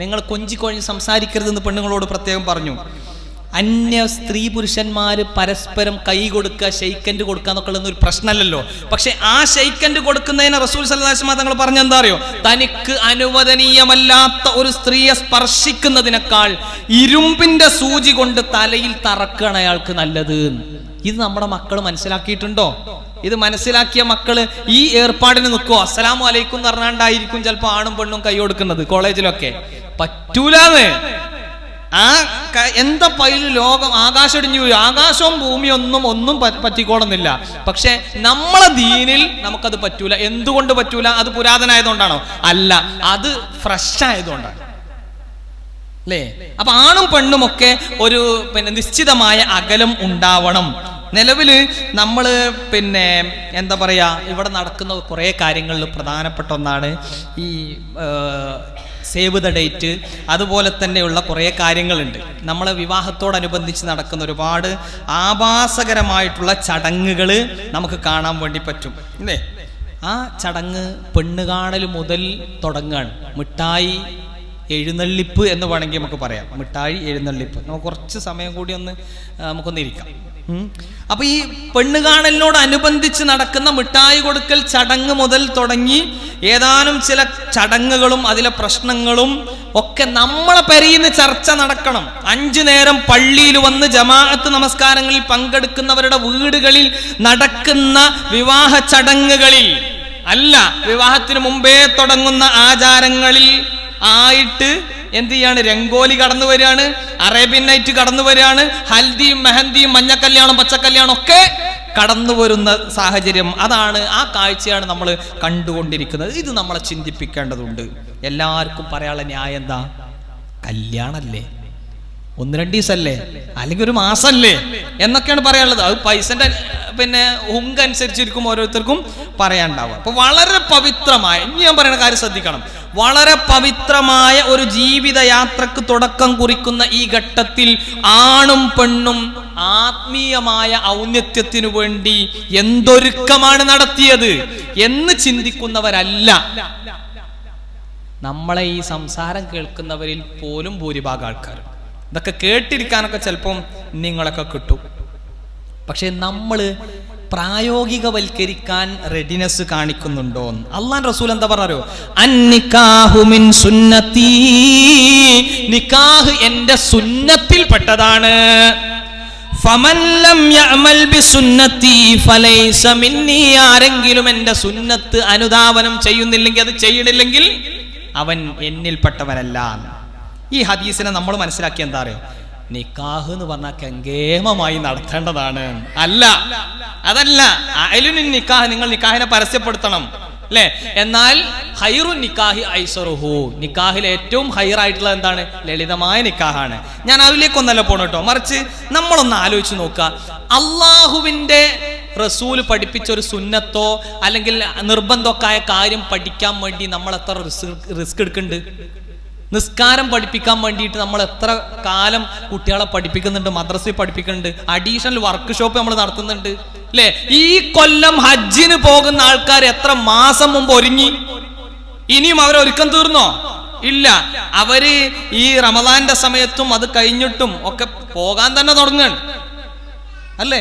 നിങ്ങൾ കൊഞ്ചിക്കൊഴഞ്ഞ് സംസാരിക്കരുതെന്ന് പെണ്ണുങ്ങളോട് പ്രത്യേകം പറഞ്ഞു. അന്യ സ്ത്രീ പുരുഷന്മാര് പരസ്പരം കൈ കൊടുക്കുക ഷെയ്ക്കൻഡ് കൊടുക്കുക എന്നൊക്കെ ഉള്ള ഒരു പ്രശ്നമല്ലല്ലോ. പക്ഷെ ആ ഷെയ്ക്കൻഡ് കൊടുക്കുന്നതിന് റസൂൽ സല്ലാസ്മാ തങ്ങൾ പറഞ്ഞെന്താ അറിയോ? തനിക്ക് അനുവദനീയമല്ലാത്ത ഒരു സ്ത്രീയെ സ്പർശിക്കുന്നതിനേക്കാൾ ഇരുമ്പിന്റെ സൂചി കൊണ്ട് തലയിൽ തറക്കുകയാണ് അയാൾക്ക് നല്ലത് ഇത് നമ്മുടെ മക്കൾ മനസ്സിലാക്കിയിട്ടുണ്ടോ? ഇത് മനസ്സിലാക്കിയ മക്കൾ ഈ ഏർപ്പാടിന് നിൽക്കുമോ അസ്സലാമു അലൈക്കും എന്ന് പറഞ്ഞാണ്ടായിരിക്കും ചിലപ്പോൾ ആണും പെണ്ണും കൈ കൊടുക്കുന്നത് കോളേജിലൊക്കെ. പറ്റൂലെന്ന്. ആ എന്താ പൈൽ ലോകം ആകാശം ഇടിഞ്ഞു ആകാശവും ഭൂമിയും ഒന്നും ഒന്നും പറ്റിക്കോടുന്നില്ല പക്ഷെ നമ്മളെ ദീനിൽ നമുക്കത് പറ്റൂല. എന്തുകൊണ്ട് പറ്റൂല? അത് പുരാതനായതുകൊണ്ടാണോ? അല്ല അത് ഫ്രഷ് ആയതുകൊണ്ടാണ് അല്ലേ? അപ്പൊ ആണും പെണ്ണും ഒക്കെ ഒരു പിന്നെ നിശ്ചിതമായ അകലം ഉണ്ടാവണം. നിലവിൽ നമ്മൾ പിന്നെ എന്താ പറയുക ഇവിടെ നടക്കുന്ന കുറേ കാര്യങ്ങളിൽ പ്രധാനപ്പെട്ട ഒന്നാണ് ഈ സേവ് ദ ഡേറ്റ്. അതുപോലെ തന്നെയുള്ള കുറേ കാര്യങ്ങളുണ്ട്. നമ്മളെ വിവാഹത്തോടനുബന്ധിച്ച് നടക്കുന്ന ഒരുപാട് ആഭാസകരമായിട്ടുള്ള ചടങ്ങുകൾ നമുക്ക് കാണാൻ വേണ്ടി പറ്റും. അല്ലേ ആ ചടങ്ങ് പെണ്ണുകാണൽ മുതൽ തുടങ്ങുകയാണ് മിഠായി എഴുന്നള്ളിപ്പ് എന്ന് വേണമെങ്കിൽ നമുക്ക് പറയാം. മിഠായി എഴുന്നള്ളിപ്പ്. നമുക്ക് കുറച്ച് സമയം കൂടി ഒന്ന് നമുക്കൊന്ന് ഇരിക്കാം. അപ്പൊ ഈ പെണ്ണുകാണലിനോടനുബന്ധിച്ച് നടക്കുന്ന മിഠായി കൊടുക്കൽ ചടങ്ങ് മുതൽ തുടങ്ങി ഏതാനും ചില ചടങ്ങുകളും അതിലെ പ്രശ്നങ്ങളും ഒക്കെ നമ്മളെ പെരിയുന്ന ചർച്ച നടക്കണം. അഞ്ചു നേരം പള്ളിയിൽ വന്ന് ജമാഅത്ത് നമസ്കാരങ്ങളിൽ പങ്കെടുക്കുന്നവരുടെ വീടുകളിൽ നടക്കുന്ന വിവാഹ ചടങ്ങുകളിൽ അല്ല വിവാഹത്തിന് മുമ്പേ തുടങ്ങുന്ന ആചാരങ്ങളിൽ ആയിട്ട് എന്ത് ചെയ്യാണ്? രംഗോലി കടന്നു വരികയാണ്. അറേബ്യൻ നൈറ്റ് കടന്നു വരികയാണ്. ഹൽദിയും മെഹന്തിയും മഞ്ഞക്കല്യാണം പച്ചക്കല്യാണം ഒക്കെ കടന്നു വരുന്ന സാഹചര്യം. അതാണ് ആ കാഴ്ചയാണ് നമ്മൾ കണ്ടുകൊണ്ടിരിക്കുന്നത്. ഇത് നമ്മളെ ചിന്തിപ്പിക്കേണ്ടതുണ്ട്. എല്ലാവർക്കും പറയാനുള്ള ന്യായം എന്താ? കല്യാണല്ലേ. ഒന്ന് രണ്ട് ദിവസമല്ലേ അല്ലെങ്കിൽ ഒരു മാസമല്ലേ എന്നൊക്കെയാണ് പറയാനുള്ളത്. അത് പൈസന്റെ പിന്നെ ഹുങ്ക് അനുസരിച്ചിരിക്കും ഓരോരുത്തർക്കും പറയാനുണ്ടാവുക. അപ്പൊ വളരെ പവിത്രമായ ഇനി ഞാൻ പറയുന്ന കാര്യം ശ്രദ്ധിക്കണം. വളരെ പവിത്രമായ ഒരു ജീവിതയാത്രക്ക് തുടക്കം കുറിക്കുന്ന ഈ ഘട്ടത്തിൽ ആണും പെണ്ണും ആത്മീയമായ ഔന്നത്യത്തിനു വേണ്ടി എന്തൊരുക്കമാണ് നടത്തിയത് എന്ന് ചിന്തിക്കുന്നവരല്ല. നമ്മളെ ഈ സംസാരം കേൾക്കുന്നവരിൽ പോലും ഭൂരിഭാഗം ആൾക്കാർ ഇതൊക്കെ കേട്ടിരിക്കാനൊക്കെ ചിലപ്പം നിങ്ങളൊക്കെ കിട്ടും. പക്ഷെ നമ്മൾ പ്രായോഗികവൽക്കരിക്കാൻ റെഡിനെസ് കാണിക്കുന്നുണ്ടോ അള്ളാൻ റസൂൽ എന്താ പറഞ്ഞോ അന്നിക്കാഹുമിൻ സുന്നത്തി. നിക്കാഹ് എന്റെ സുന്നത്തിൽ പെട്ടതാണ്. ആരെങ്കിലും എന്റെ സുന്നത്ത് അനുധാവനം ചെയ്യുന്നില്ലെങ്കിൽ അത് ചെയ്യണില്ലെങ്കിൽ അവൻ എന്നിൽപ്പെട്ടവനല്ല ഈ ഹദീസിനെ നമ്മൾ മനസ്സിലാക്കി എന്താ അറിയോ? നിക്കാഹ് എന്ന് പറഞ്ഞാൽ കങ്കേമമായി നടത്തേണ്ടതാണ്. അല്ല. അതല്ല. അയലുനിൻ നിക്കാഹ് നിങ്ങൾ നിക്കാഹിനെ പരസ്യപ്പെടുത്തണം. അല്ലേ എന്നാൽ ഹൈറു നിക്കാഹി ഐസറുഹു. നിക്കാഹിൽ ഏറ്റവും ഹൈറായിട്ടുള്ളത് എന്താണ്? ലളിതമായ നിക്കാഹാണ്. ഞാൻ അതിലേക്കൊന്നല്ല പോണ കേട്ടോ മറിച്ച് നമ്മളൊന്ന് ആലോചിച്ച് നോക്കുക അള്ളാഹുവിന്റെ റസൂൽ പഠിപ്പിച്ച ഒരു സുന്നത്തോ അല്ലെങ്കിൽ നിർബന്ധമൊക്കെ ആയ കാര്യം പഠിക്കാൻ വേണ്ടി നമ്മൾ എത്ര റിസ്ക് റിസ്ക് എടുക്കുന്നുണ്ട്? നിസ്കാരം പഠിപ്പിക്കാൻ വേണ്ടിയിട്ട് നമ്മൾ എത്ര കാലം കുട്ടികളെ പഠിപ്പിക്കുന്നുണ്ട് മദ്രസയിൽ പഠിപ്പിക്കുന്നുണ്ട് അഡീഷണൽ വർക്ക്ഷോപ്പ് നമ്മൾ നടത്തുന്നുണ്ട് അല്ലേ ഈ കൊല്ലം ഹജ്ജിന് പോകുന്ന ആൾക്കാർ എത്ര മാസം മുമ്പ് ഒരുങ്ങി? ഇനിയും അവർ ഒരുക്കം തീർന്നോ? ഇല്ല. അവർ ഈ റമദാന്റെ സമയത്തും അത് കഴിഞ്ഞിട്ടും ഒക്കെ പോകാൻ തന്നെ തുടങ്ങുകയാണ്. അല്ലേ?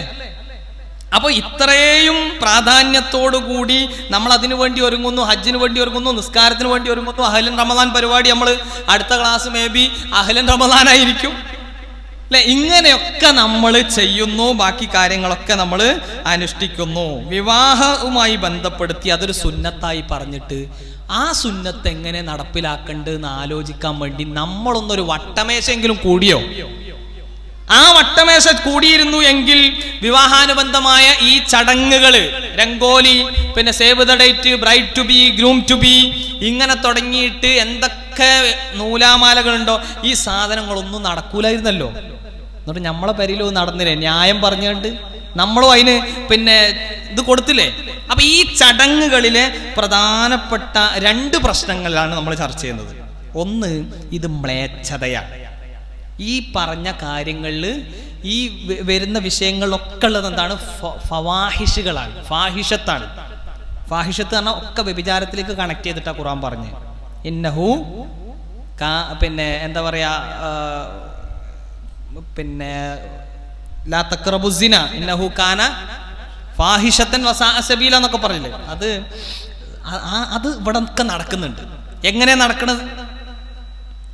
അപ്പൊ ഇത്രയും പ്രാധാന്യത്തോടു കൂടി നമ്മൾ അതിനു വേണ്ടി ഒരുങ്ങുന്നു ഹജ്ജിന് വേണ്ടി ഒരുങ്ങുന്നു നിസ്കാരത്തിന് വേണ്ടി ഒരുങ്ങുന്നു അഹലൻ റമദാൻ പരിപാടി നമ്മൾ അടുത്ത ക്ലാസ് മേ ബി അഹലൻ റമദാനായിരിക്കും അല്ലെ? ഇങ്ങനെയൊക്കെ നമ്മൾ ചെയ്യുന്നു ബാക്കി കാര്യങ്ങളൊക്കെ നമ്മൾ അനുഷ്ഠിക്കുന്നു. വിവാഹവുമായി ബന്ധപ്പെടുത്തി അതൊരു സുന്നത്തായി പറഞ്ഞിട്ട് ആ സുന്നത്ത് എങ്ങനെ നടപ്പിലാക്കേണ്ടതെന്ന് ആലോചിക്കാൻ വേണ്ടി നമ്മളൊന്നൊരു വട്ടമേശെങ്കിലും കൂടിയോ? ആ വട്ടമേശ കൂടിയിരുന്നു എങ്കിൽ വിവാഹാനുബന്ധമായ ഈ ചടങ്ങുകൾ രംഗോലി പിന്നെ save the date bride to be groom to be ഇങ്ങനെ തുടങ്ങിയിട്ട് എന്തൊക്കെ നൂലാമാലകളുണ്ടോ ഈ സാധനങ്ങളൊന്നും നടക്കൂലായിരുന്നല്ലോ. എന്നിട്ട് നമ്മളെ പരിലും നടന്നില്ലേ? ന്യായം പറഞ്ഞുകൊണ്ട് നമ്മളും അതിന് പിന്നെ ഇത് കൊടുത്തില്ലേ? അപ്പൊ ഈ ചടങ്ങുകളിലെ പ്രധാനപ്പെട്ട രണ്ട് പ്രശ്നങ്ങളിലാണ് നമ്മൾ ചർച്ച ചെയ്യുന്നത്. ഒന്ന് ഇത് മ്ലേച്ഛതയാണ്. ഈ പറഞ്ഞ കാര്യങ്ങളിൽ ഈ വരുന്ന വിഷയങ്ങളിലൊക്കെ ഉള്ളത് എന്താണ്? ഫവാഹിഷുകളാണ്. ഫാഹിഷത്താണ്. ഫാഹിഷത്ത് പറഞ്ഞാൽ ഒക്കെ വ്യഭിചാരത്തിലേക്ക് കണക്ട് ചെയ്തിട്ടാ ഖുറാൻ പറഞ്ഞ്. ഇന്നഹു കാ- പിന്നെ എന്താ പറയാ പിന്നെ ലാ തക്രബുസിന ഇന്നഹു കാന ഫാഹിഷത്തൻ വസാ സബീല എന്നൊക്കെ പറഞ്ഞില്ലേ? അത് അത് ഇവിടെ ഒക്കെ നടക്കുന്നുണ്ട്. എങ്ങനെ നടക്കണത്?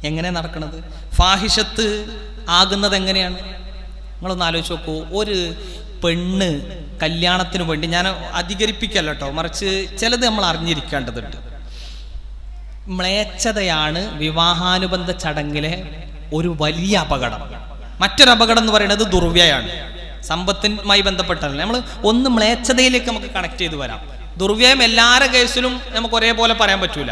എങ്ങനെ നടക്കണത്? ഫാഹിഷത്ത് ആകുന്നത് എങ്ങനെയാണ്? നിങ്ങളൊന്ന് ആലോചിച്ച് നോക്കൂ. ഒരു പെണ്ണ് കല്യാണത്തിന് വേണ്ടി ഞാൻ അധികരിപ്പിക്കല്ല കേട്ടോ. മറിച്ച് ചിലത് നമ്മൾ അറിഞ്ഞിരിക്കേണ്ടതുണ്ട്. മ്ലേച്ഛതയാണ് വിവാഹാനുബന്ധ ചടങ്ങിലെ ഒരു വലിയ അപകടം. മറ്റൊരു അപകടം എന്ന് പറയുന്നത് ദുർവ്യയാണ്. സമ്പത്തുമായി ബന്ധപ്പെട്ടതല്ല. നമ്മൾ ഒന്ന് മ്ലേച്ഛതയിലേക്ക് നമുക്ക് കണക്ട് ചെയ്ത് വരാം. ദുർവ്യയം എല്ലാവരുടെ കേസിലും നമുക്ക് ഒരേപോലെ പറയാൻ പറ്റൂല.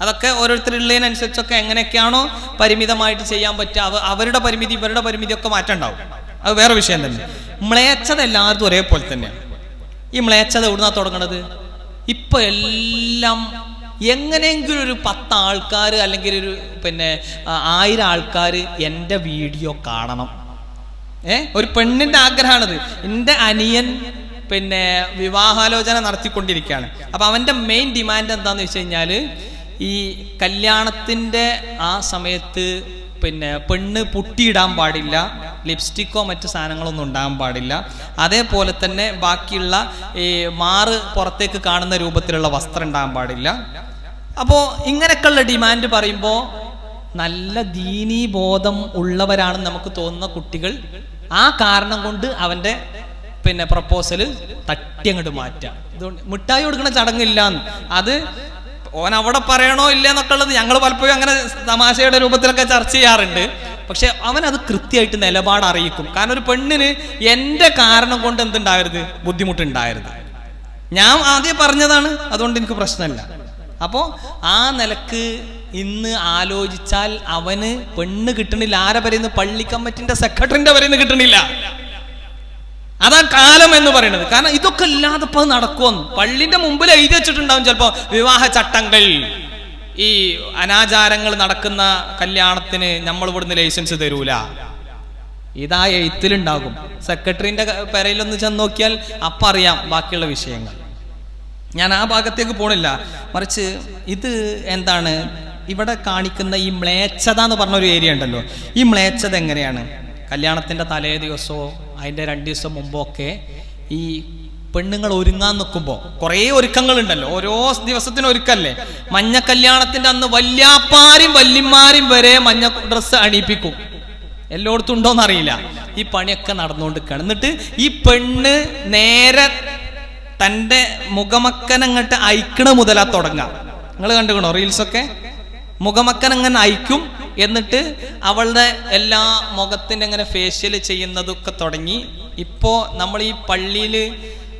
അതൊക്കെ ഓരോരുത്തരുള്ളതിനനുസരിച്ചൊക്കെ എങ്ങനെയൊക്കെയാണോ പരിമിതമായിട്ട് ചെയ്യാൻ പറ്റുക. അവ അവരുടെ പരിമിതി ഇവരുടെ പരിമിതിയൊക്കെ മാറ്റണ്ടാവും. അത് വേറെ വിഷയം തന്നെ. മ്ലേച്ഛത എല്ലാവർക്കും ഒരേപോലെ തന്നെയാണ് ഈ മ്ലേച്ഛത എവിടുന്നാ തുടങ്ങണത്? ഇപ്പൊ എല്ലാം എങ്ങനെയെങ്കിലും ഒരു പത്ത് ആൾക്കാർ അല്ലെങ്കിൽ ഒരു പിന്നെ ആയിരം ആൾക്കാർ എന്റെ വീഡിയോ കാണണം. ഏ? ഒരു പെണ്ണിന്റെ ആഗ്രഹമാണത്. എന്റെ അനിയൻ പിന്നെ വിവാഹാലോചന നടത്തിക്കൊണ്ടിരിക്കുകയാണ്. അപ്പൊ അവന്റെ മെയിൻ ഡിമാൻഡ് എന്താണെന്ന് വെച്ച് കഴിഞ്ഞാൽ ഈ കല്യാണത്തിന്റെ ആ സമയത്ത് പിന്നെ പെണ്ണ് പുട്ടിയിടാൻ പാടില്ല ലിപ്സ്റ്റിക്കോ മറ്റു സാധനങ്ങളൊന്നും ഉണ്ടാകാൻ പാടില്ല. അതേപോലെ തന്നെ ബാക്കിയുള്ള ഈ മാറ് പുറത്തേക്ക് കാണുന്ന രൂപത്തിലുള്ള വസ്ത്രം ഉണ്ടാകാൻ പാടില്ല. അപ്പോൾ ഇങ്ങനെയൊക്കെയുള്ള ഡിമാൻഡ് പറയുമ്പോൾ നല്ല ദീനീ ബോധം ഉള്ളവരാണെന്ന് നമുക്ക് തോന്നുന്ന കുട്ടികൾ ആ കാരണം കൊണ്ട് അവന്റെ പിന്നെ പ്രപ്പോസൽ തട്ടി അങ്ങോട്ട് മാറ്റാം. ഇതുകൊണ്ട് മിഠായി കൊടുക്കുന്ന ചടങ്ങില്ല അത് ഓൻ അവിടെ പറയണോ ഇല്ല എന്നൊക്കെ ഉള്ളത് ഞങ്ങൾ പലപ്പോഴും അങ്ങനെ തമാശയുടെ രൂപത്തിലൊക്കെ ചർച്ച ചെയ്യാറുണ്ട്. പക്ഷെ അവൻ അത് കൃത്യമായിട്ട് നിലപാട് അറിയിക്കും. കാരണം ഒരു പെണ്ണിന് എന്റെ കാരണം കൊണ്ട് എന്തുണ്ടാവരുത്? ബുദ്ധിമുട്ടുണ്ടാവരുത്. ഞാൻ ആദ്യം പറഞ്ഞതാണ് അതുകൊണ്ട് എനിക്ക് പ്രശ്നമില്ല. അപ്പോ ആ നിലയ്ക്ക് ഇന്ന് ആലോചിച്ചാൽ അവന് പെണ്ണ് കിട്ടണില്ല. ആരെ പള്ളി കമ്മിറ്റിന്റെ സെക്രട്ടറിന്റെ പറയുന്നു കിട്ടണില്ല. അതാ കാലം എന്ന് പറയുന്നത്. കാരണം ഇതൊക്കെ ഇല്ലാതെ ഇപ്പൊ നടക്കുമെന്ന് പള്ളിന്റെ മുമ്പിൽ എഴുതി വെച്ചിട്ടുണ്ടാവും ചിലപ്പോ വിവാഹ ചട്ടങ്ങൾ. ഈ അനാചാരങ്ങൾ നടക്കുന്ന കല്യാണത്തിന് നമ്മൾ ഇവിടുന്ന് ലൈസൻസ് തരൂല. ഇതാ എഴുത്തിലുണ്ടാകും. സെക്രട്ടറിന്റെ പെരയിലൊന്ന് ചെന്ന് നോക്കിയാൽ അപ്പൊ അറിയാം ബാക്കിയുള്ള വിഷയങ്ങൾ. ഞാൻ ആ ഭാഗത്തേക്ക് പോണില്ല. മറിച്ച് ഇത് എന്താണ്? ഇവിടെ കാണിക്കുന്ന ഈ മ്ലേച്ഛത എന്ന് പറഞ്ഞ ഒരു ഏരിയ ഉണ്ടല്ലോ. ഈ മ്ലേച്ഛത എങ്ങനെയാണ്? കല്യാണത്തിന്റെ തലേ ദിവസമോ അതിന്റെ രണ്ട് ദിവസം മുമ്പോ ഒക്കെ ഈ പെണ്ണുങ്ങൾ ഒരുങ്ങാൻ നിൽക്കുമ്പോൾ കുറേ ഒരുക്കങ്ങളുണ്ടല്ലോ. ഓരോ ദിവസത്തിന് ഒരുക്കല്ലേ? മഞ്ഞ കല്യാണത്തിന്റെ അന്ന് വല്യാപ്പാരും വല്യന്മാരും വരെ മഞ്ഞ ഡ്രസ്സ് അണിയിപ്പിക്കും. എല്ലായിടത്തും ഉണ്ടോന്ന് അറിയില്ല. ഈ പണിയൊക്കെ നടന്നുകൊണ്ടിരിക്കുകയാണ്. എന്നിട്ട് ഈ പെണ്ണ് നേരെ തന്റെ മുഖമക്കൻ അങ്ങോട്ട് അയക്കണ മുതലാ തുടങ്ങാം. നിങ്ങൾ കണ്ടുകണോ റീൽസൊക്കെ മുഖമക്കൻ അങ്ങനെ അയക്കും. എന്നിട്ട് അവളുടെ എല്ലാ മുഖത്തിന്റെ അങ്ങനെ ഫേഷ്യൽ ചെയ്യുന്നതൊക്കെ തുടങ്ങി. ഇപ്പോൾ നമ്മൾ ഈ പള്ളിയിൽ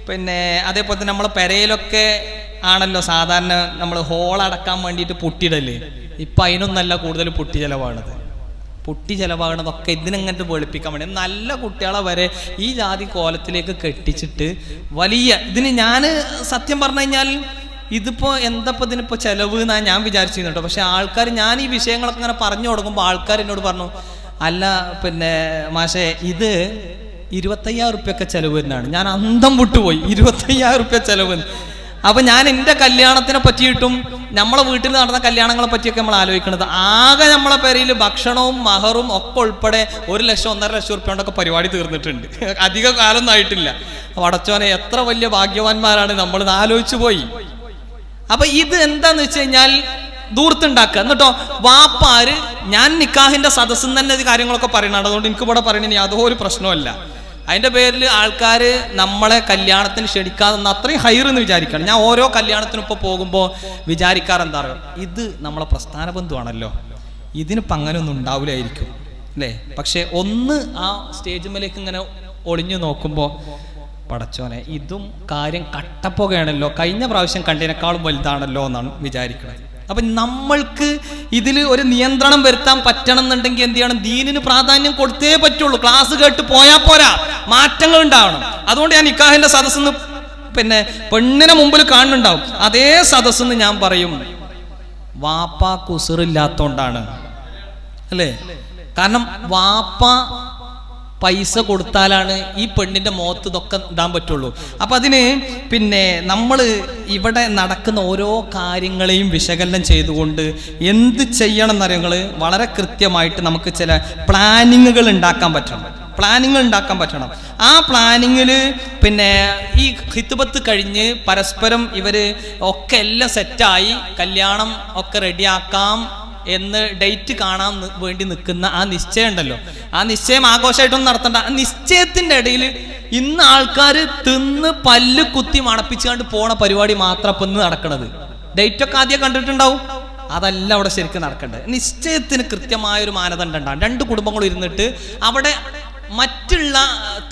പിന്നെ അതേപോലെ തന്നെ നമ്മളെ പെരയിലൊക്കെ ആണല്ലോ സാധാരണ നമ്മൾ ഹോൾ അടക്കാൻ വേണ്ടിയിട്ട് പൊട്ടിയിടൽ ഇപ്പം അതിനൊന്നല്ല കൂടുതൽ പൊട്ടി ചിലവാണത്. പൊട്ടി ചിലവാകണതൊക്കെ ഇതിനങ്ങോട്ട് വെളുപ്പിക്കാൻ വേണ്ടി. നല്ല കുട്ടികളെ വരെ ഈ ജാതി കോലത്തിലേക്ക് കെട്ടിച്ചിട്ട് വലിയ ഇതിന് ഞാൻ സത്യം പറഞ്ഞു കഴിഞ്ഞാൽ ഇതിപ്പോ എന്തപ്പോ ഇതിനിപ്പോ ചെലവ് എന്നാ ഞാൻ വിചാരിച്ചിരുന്നു കേട്ടോ. പക്ഷെ ആൾക്കാർ ഞാൻ ഈ വിഷയങ്ങളൊക്കെ ഇങ്ങനെ പറഞ്ഞു തുടങ്ങുമ്പോൾ ആൾക്കാർ എന്നോട് പറഞ്ഞു അല്ല പിന്നെ മാഷേ ഇത് ഇരുപത്തയ്യായിരം റുപ്യൊക്കെ ചെലവ് വരുന്നതാണ് ഞാൻ അന്തം വിട്ടുപോയി. ഇരുപത്തയ്യായിരം റുപ്യ ചെലവ് അപ്പൊ ഞാൻ എന്റെ കല്യാണത്തിനെ പറ്റിയിട്ടും നമ്മളെ വീട്ടിൽ നടന്ന കല്യാണങ്ങളെ പറ്റിയൊക്കെ നമ്മൾ ആലോചിക്കുന്നത് ആകെ നമ്മളെ പേരിൽ ഭക്ഷണവും മഹറും ഒക്കെ ഉൾപ്പെടെ ഒരു ലക്ഷം ഒന്നര ലക്ഷം ഉറുപ്പ്യ കൊണ്ടൊക്കെ പരിപാടി തീർന്നിട്ടുണ്ട്. അധിക കാലമൊന്നും ആയിട്ടില്ല. അടച്ചോനെ എത്ര വലിയ ഭാഗ്യവാന്മാരാണ് നമ്മൾ ആലോചിച്ചു പോയി. അപ്പൊ ഇത് എന്താന്ന് വെച്ച് കഴിഞ്ഞാൽ ദൂർത്തുണ്ടാക്കുക എന്നിട്ടോ വാപ്പാര് ഞാൻ നിക്കാഹിന്റെ സദസ്സിൽ തന്നെ ഇത് കാര്യങ്ങളൊക്കെ പറയണതാണ്. അതുകൊണ്ട് എനിക്ക് ഇവിടെ പറയണതിന് യാതൊരു പ്രശ്നമല്ല അതിന്റെ പേരിൽ ആൾക്കാർ നമ്മളെ കല്യാണത്തിന് ക്ഷണിക്കാതെ അത്രയും ഹൈർ എന്ന് വിചാരിക്കണം. ഞാൻ ഓരോ കല്യാണത്തിനും ഇപ്പോൾ പോകുമ്പോൾ വിചാരിക്കാറ് എന്താ പറയുക ഇത് നമ്മളെ പ്രസ്ഥാന ബന്ധുവാണല്ലോ. ഇതിനിപ്പോൾ അങ്ങനെ ഒന്നും ഉണ്ടാവില്ലായിരിക്കും അല്ലേ? പക്ഷെ ഒന്ന് ആ സ്റ്റേജ് മേലേക്ക് ഇങ്ങനെ ഒളിഞ്ഞു നോക്കുമ്പോൾ പടച്ചോനെ ഇതും കാര്യം കട്ടപ്പുകയാണല്ലോ. കഴിഞ്ഞ പ്രാവശ്യം കണ്ടതിനേക്കാളും വലുതാണല്ലോ എന്നാണ് വിചാരിക്കുന്നത് അപ്പൊ നമ്മൾക്ക് ഇതിൽ ഒരു നിയന്ത്രണം വരുത്താൻ പറ്റണം എന്നുണ്ടെങ്കിൽ എന്ത് ചെയ്യണം? ദീനിന് പ്രാധാന്യം കൊടുത്തേ പറ്റുള്ളൂ. ക്ലാസ് കേട്ട് പോയാൽ പോരാ. മാറ്റങ്ങൾ ഉണ്ടാവണം. അതുകൊണ്ട് ഞാൻ നിക്കാഹിന്റെ സദസ്സിന്ന് പിന്നെ പെണ്ണിനെ മുമ്പിൽ കാണുന്നുണ്ടാവും. അതേ സദസ്സിന്ന് ഞാൻ പറയും. വാപ്പ കുസിറില്ലാത്തോണ്ടാണ് അല്ലേ? കാരണം വാപ്പ പൈസ കൊടുത്താലാണ് ഈ പെണ്ണിന്റെ മുഖത്ത് ഇതൊക്കെ ഇടാൻ പറ്റുള്ളൂ. അപ്പൊ അതിന് പിന്നെ നമ്മൾ ഇവിടെ നടക്കുന്ന ഓരോ കാര്യങ്ങളെയും വിശകലനം ചെയ്തുകൊണ്ട് എന്ത് ചെയ്യണം എന്നറിയങ്ങൾ വളരെ കൃത്യമായിട്ട് നമുക്ക് ചില പ്ലാനിങ്ങുകൾ ഉണ്ടാക്കാൻ പറ്റണം. പ്ലാനിങ്ങൾ ഉണ്ടാക്കാൻ പറ്റണം. ആ പ്ലാനിങ്ങിൽ പിന്നെ ഈ ഹിത്തുബത്ത് കഴിഞ്ഞ് പരസ്പരം ഇവർ ഒക്കെ എല്ലാം സെറ്റായി കല്യാണം ഒക്കെ റെഡിയാക്കാം എന്ന് ഡേറ്റ് കാണാൻ വേണ്ടി നിൽക്കുന്ന ആ നിശ്ചയം ഉണ്ടല്ലോ. ആ നിശ്ചയം ആഘോഷമായിട്ടൊന്നും നടത്തണ്ട. ആ നിശ്ചയത്തിന്റെ ഇടയിൽ ഇന്ന് ആൾക്കാർ തിന്ന് പല്ല് കുത്തി മണപ്പിച്ചുകൊണ്ട് പോണ പരിപാടി മാത്രം അപ്പം ഇന്ന് നടക്കണത്. ഡേറ്റൊക്കെ ആദ്യം കണ്ടിട്ടുണ്ടാവും. അതല്ല അവിടെ ശരിക്കും നടക്കേണ്ടത് നിശ്ചയത്തിന് കൃത്യമായ ഒരു മാനദണ്ഡം ഉണ്ടാകും രണ്ട് കുടുംബങ്ങളും ഇരുന്നിട്ട് അവിടെ മറ്റുള്ള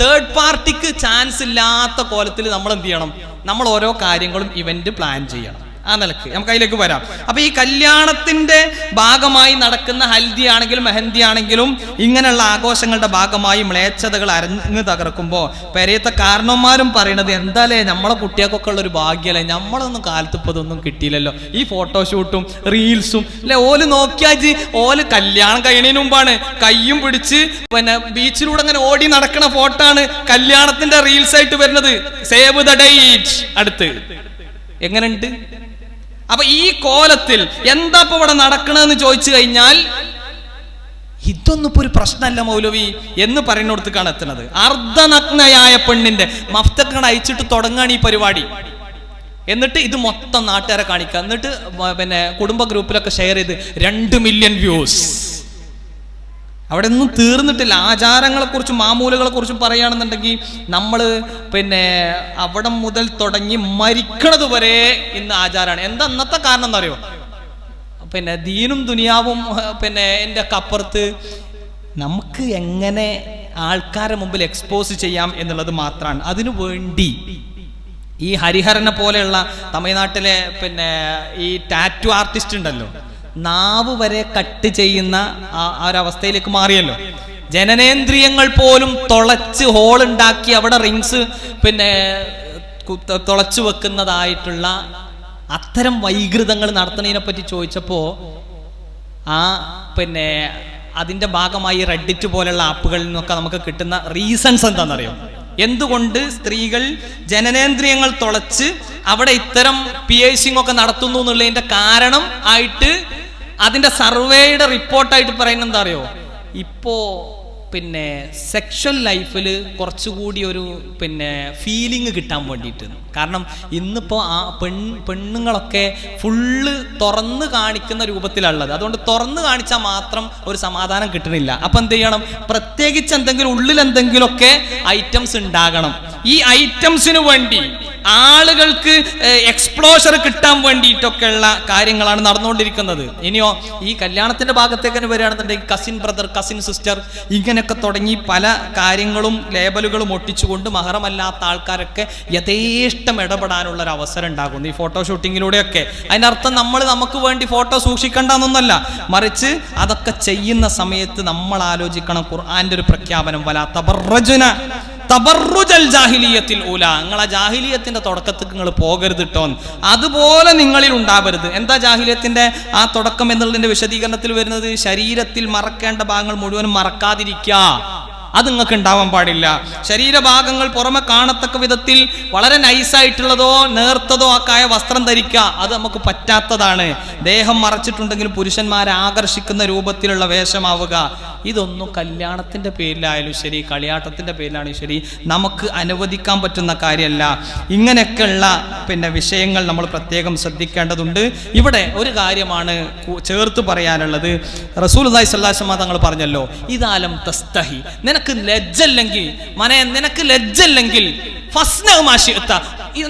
തേർഡ് പാർട്ടിക്ക് ചാൻസ് ഇല്ലാത്ത കോലത്തിൽ നമ്മൾ എന്ത് ചെയ്യണം? നമ്മൾ ഓരോ കാര്യങ്ങളും ഇവന്റ് പ്ലാൻ ചെയ്യണം. ആ നിലയ്ക്ക്. നമുക്ക് അതിലേക്ക് വരാം. അപ്പൊ ഈ കല്യാണത്തിന്റെ ഭാഗമായി നടക്കുന്ന ഹൽദി ആണെങ്കിലും മെഹന്തി ആണെങ്കിലും ഇങ്ങനെയുള്ള ആഘോഷങ്ങളുടെ ഭാഗമായി മ്ലേച്ഛതകൾ അരഞ്ഞു തകർക്കുമ്പോ പെരയത്തെ കാരണന്മാരും പറയണത് എന്താലേ നമ്മളെ കുട്ടികൾക്കൊക്കെ ഉള്ള ഒരു ഭാഗ്യല്ലേ? നമ്മളൊന്നും കാലത്ത് ഇപ്പൊ ഇതൊന്നും കിട്ടിയില്ലല്ലോ. ഈ ഫോട്ടോഷൂട്ടും റീൽസും അല്ലെ ഓൽ നോക്കിയാജി ഓൽ കല്യാണം കഴിയണതിന് മുമ്പാണ് കയ്യും പിടിച്ച് പിന്നെ ബീച്ചിലൂടെ അങ്ങനെ ഓടി നടക്കുന്ന ഫോട്ടോ ആണ് കല്യാണത്തിന്റെ റീൽസ് ആയിട്ട് വരുന്നത്. സേവ് ദ ഡേറ്റ് അടുത്ത്. എങ്ങനെയുണ്ട്? അപ്പൊ ഈ കോലത്തിൽ എന്താ ഇപ്പൊ ഇവിടെ നടക്കണെന്ന് ചോദിച്ചു കഴിഞ്ഞാൽ ഇതൊന്നും ഇപ്പൊ ഒരു പ്രശ്നമല്ല മൗലവി എന്ന് പറയുന്നിടത്തേക്കാണ് എത്തുന്നത്. അർദ്ധനഗ്നയായ പെണ്ണിന്റെ മഫ്തക്കണ അയച്ചിട്ട് തുടങ്ങാണ് ഈ പരിപാടി. എന്നിട്ട് ഇത് മൊത്തം നാട്ടുകാരെ കാണിക്കുക. എന്നിട്ട് പിന്നെ കുടുംബ ഗ്രൂപ്പിലൊക്കെ ഷെയർ ചെയ്ത് രണ്ട് മില്യൺ വ്യൂസ് അവിടെ ഒന്നും തീർന്നിട്ടില്ല. ആചാരങ്ങളെക്കുറിച്ചും മാമൂലകളെക്കുറിച്ചും മാമൂലുകളെ കുറിച്ചും പറയുകയാണെന്നുണ്ടെങ്കിൽ നമ്മൾ പിന്നെ അവിടെ മുതൽ തുടങ്ങി മരിക്കണത് വരെ ഇന്ന് ആചാരമാണ് എന്താ അന്നത്തെ കാരണം എന്നറിയോ? പിന്നെ ദീനും ദുനിയാവും പിന്നെ എന്റെ കപ്പുറത്ത് നമുക്ക് എങ്ങനെ ആൾക്കാരെ മുമ്പിൽ എക്സ്പോസ് ചെയ്യാം എന്നുള്ളത് മാത്രമാണ്. അതിനു വേണ്ടി ഈ ഹരിഹരനെ പോലെയുള്ള തമിഴ്നാട്ടിലെ പിന്നെ ഈ ടാറ്റു ആർട്ടിസ്റ്റ് ഉണ്ടല്ലോ. നാവ് വരെ കട്ട് ചെയ്യുന്ന ആ ആ ഒരു അവസ്ഥയിലേക്ക് മാറിയല്ലോ. ജനനേന്ദ്രിയങ്ങൾ പോലും തുളച്ച് ഹോൾ ഉണ്ടാക്കി അവിടെ റിങ്സ് പിന്നെ തുളച്ചു വെക്കുന്നതായിട്ടുള്ള അത്തരം വൈകൃതങ്ങൾ നടത്തുന്നതിനെ പറ്റി ചോദിച്ചപ്പോ ആ പിന്നെ അതിന്റെ ഭാഗമായി റെഡിറ്റ് പോലുള്ള ആപ്പുകളിൽ നിന്നൊക്കെ നമുക്ക് കിട്ടുന്ന റീസൺസ് എന്താണെന്നറിയോ? എന്തുകൊണ്ട് സ്ത്രീകൾ ജനനേന്ദ്രിയങ്ങൾ തുളച്ച് അവിടെ ഇത്തരം പിയേഴ്സിംഗ് ഒക്കെ നടത്തുന്നു എന്നുള്ളതിന്റെ കാരണം ആയിട്ട് അതിന്റെ സർവേയുടെ റിപ്പോർട്ടായിട്ട് പറയുന്നത് എന്താ അറിയോ ഇപ്പോ പിന്നെ സെക്ഷൽ ലൈഫിൽ കുറച്ചുകൂടി ഒരു പിന്നെ ഫീലിംഗ് കിട്ടാൻ വേണ്ടിയിട്ട്. കാരണം ഇന്നിപ്പോൾ ആ പെൺ പെണ്ണുങ്ങളൊക്കെ ഫുള്ള് തുറന്ന് കാണിക്കുന്ന രൂപത്തിലുള്ളത് അതുകൊണ്ട് തുറന്ന് കാണിച്ചാൽ മാത്രം ഒരു സമാധാനം കിട്ടണില്ല. അപ്പം എന്ത് ചെയ്യണം? പ്രത്യേകിച്ച് എന്തെങ്കിലും ഉള്ളിൽ എന്തെങ്കിലുമൊക്കെ ഐറ്റംസ് ഉണ്ടാകണം. ഈ ഐറ്റംസിന് വേണ്ടി ആളുകൾക്ക് എക്സ്പ്ലോഷർ കിട്ടാൻ വേണ്ടിയിട്ടൊക്കെയുള്ള കാര്യങ്ങളാണ് നടന്നുകൊണ്ടിരിക്കുന്നത്. ഇനിയോ ഈ കല്യാണത്തിന്റെ ഭാഗത്തേക്ക് തന്നെ വരികയാണെന്നുണ്ടെങ്കിൽ കസിൻ ബ്രദർ കസിൻ സിസ്റ്റർ ഇങ്ങനെയൊക്കെ തുടങ്ങി പല കാര്യങ്ങളും ലേബലുകളും ഒട്ടിച്ചുകൊണ്ട് മഹറമല്ലാത്ത ആൾക്കാരൊക്കെ യഥേഷ്ടം ഇടപെടാനുള്ള ഒരു അവസരം ഉണ്ടാകുന്നു ഈ ഫോട്ടോ ഷൂട്ടിങ്ങിലൂടെയൊക്കെ അതിനർത്ഥം നമ്മൾ നമുക്ക് വേണ്ടി ഫോട്ടോ സൂക്ഷിക്കേണ്ടെന്നൊന്നല്ല. മറിച്ച് അതൊക്കെ ചെയ്യുന്ന സമയത്ത് നമ്മൾ ആലോചിക്കണം ഖുർആന്റെ ഒരു പ്രഖ്യാപനം വല തബറജുന തബറുജൽ ജാഹിലിയത്തിൽ ഊല. നിങ്ങളെ ജാഹിലിയത്തിന്റെ തുടക്കത്തിൽ നിങ്ങൾ പോകരുത് കേട്ടോ അതുപോലെ നിങ്ങളിൽ ഉണ്ടാവരുത്. എന്താ ജാഹിലിയത്തിന്റെ ആ തുടക്കം എന്നുള്ളതിന്റെ വിശദീകരണത്തിൽ വരുന്നത്? ശരീരത്തിൽ മറക്കേണ്ട ഭാഗങ്ങൾ മുഴുവനും മറക്കാതിരിക്കുക. അത് നിങ്ങൾക്ക് ഉണ്ടാവാൻ പാടില്ല. ശരീരഭാഗങ്ങൾ പുറമെ കാണത്തക്ക വിധത്തിൽ വളരെ നൈസായിട്ടുള്ളതോ നേർത്തതോ ആക്കായ വസ്ത്രം ധരിക്കുക അത് നമുക്ക് പറ്റാത്തതാണ്. ദേഹം മറച്ചിട്ടുണ്ടെങ്കിൽ പുരുഷന്മാരെ ആകർഷിക്കുന്ന രൂപത്തിലുള്ള വേഷമാവുക. ഇതൊന്നും കല്യാണത്തിന്റെ പേരിലായാലും ശരി കളിയാട്ടത്തിന്റെ പേരിലാണെങ്കിലും ശരി നമുക്ക് അനുവദിക്കാൻ പറ്റുന്ന കാര്യമല്ല. ഇങ്ങനെയൊക്കെയുള്ള പിന്നെ വിഷയങ്ങൾ നമ്മൾ പ്രത്യേകം ശ്രദ്ധിക്കേണ്ടതുണ്ട്. ഇവിടെ ഒരു കാര്യമാണ് ചേർത്ത് പറയാനുള്ളത്. റസൂൽ സല്ലാസ്മ തങ്ങൾ പറഞ്ഞല്ലോ ഇതാലം തസ്തഹി. നിനക്ക് ലജ്ജല്ലെങ്കിൽ മനെ നിനക്ക് ലജ്ജല്ലെങ്കിൽ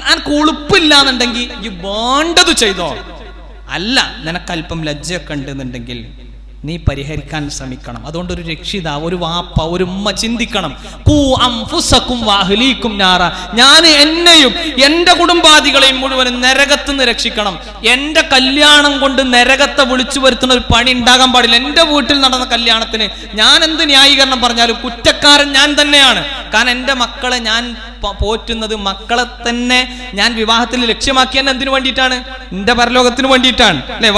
എനിക്ക് ഉളുപ്പില്ലാന്നുണ്ടെങ്കിൽ ഈ വേണ്ടത് ചെയ്തോ. അല്ല നിനക്കല്പം ലജ്ജയൊക്കെ ഉണ്ടെന്നുണ്ടെങ്കിൽ നീ പരിഹരിക്കാൻ ശ്രമിക്കണം. അതുകൊണ്ട് ഒരു രക്ഷിത ഒരു വാപ്പ ഒരു ഉമ്മ ചിന്തിക്കണം. കൂ അംഫുസക്കും വാഹ്ലീക്കും നാറ. ഞാൻ എന്നെയും എന്റെ കുടുംബാദികളെയും മുഴുവനും നരകത്ത് നിന്ന് രക്ഷിക്കണം. എന്റെ കല്യാണം കൊണ്ട് നരകത്തെ വിളിച്ചു വരുത്തുന്ന ഒരു പണി ഉണ്ടാകാൻ പാടില്ല. എന്റെ വീട്ടിൽ നടന്ന കല്യാണത്തിന് ഞാൻ എന്ത് ന്യായീകരണം പറഞ്ഞാലും കുറ്റക്കാരൻ ഞാൻ തന്നെയാണ്. കാരണം എന്റെ മക്കളെ ഞാൻ പോറ്റുന്നത് മക്കളെ തന്നെ ഞാൻ വിവാഹത്തിൽ ലക്ഷ്യമാക്കിയ എന്തിനു വേണ്ടിയിട്ടാണ്? എന്റെ പരലോകത്തിന് വേണ്ടിയിട്ടാണ്. അല്ലെ?